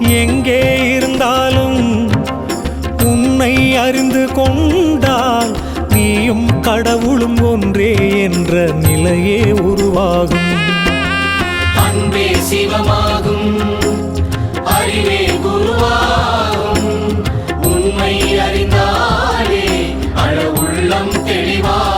எங்கே இருந்தாலும் உன்னை அறிந்து கொண்டால் நீயும் கடவுளும் ஒன்றே என்ற நிலையே உருவாகும். அன்பே சிவமாகும் அறிவே குருவாகும். உண்மை அறிந்தாலே அழ உள்ளம் தெளிவாகும்.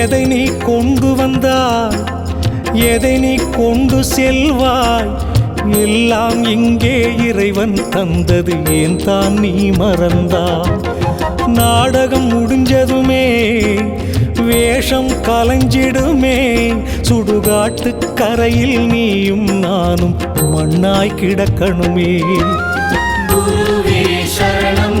எதை நீ கொண்டு வந்தாய்? எதை நீ கொண்டு செல்வாய்? எல்லாம் இங்கே இறைவன் தந்தது ஏன் தான் நீ மறந்தா நாடகம் முடிஞ்சதுமே வேஷம் கலைஞ்சிடுமே சுடுகாட்டு கரையில் நீயும் நானும் மண்ணாய் கிடக்கணுமே. குருவே சரணம்.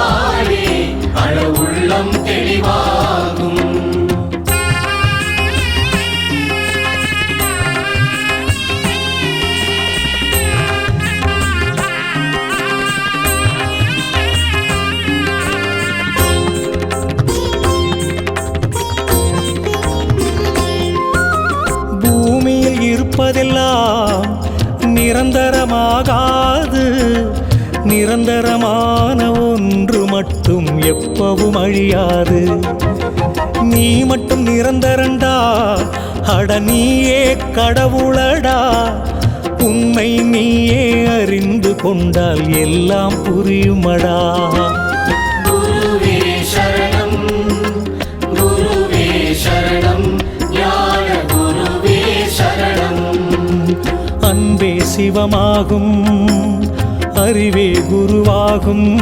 பூமியில் இருப்பதெல்லாம் நிரந்தரமாகாது. நிரந்தரமான ஒன்று மட்டும் எப்பவும் அழியாது. நீ மட்டும் நிரந்தரண்டா அட நீயே கடவுளடா. உண்மை நீயே அறிந்து கொண்டால் எல்லாம் புரியுமடா. தெய்வமாகும். அறிவே குருவாகும்.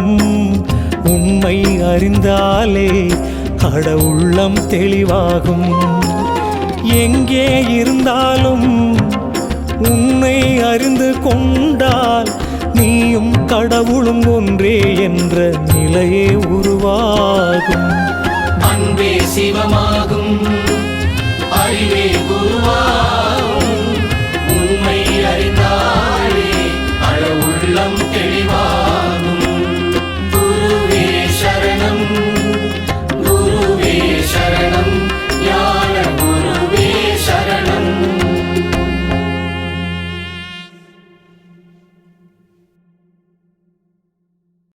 உண்மை அறிந்தாலே கடவுள்ளம் தெளிவாகும். எங்கே இருந்தாலும் உன்னை அறிந்து கொண்டால் நீயும் கடவுளும் ஒன்றே என்ற நிலையே உருவாகும். அன்பே சிவமாகும். அறிவே குருவாகும். உண்மை அறிந்த உள்ளம் தெளிவாகும்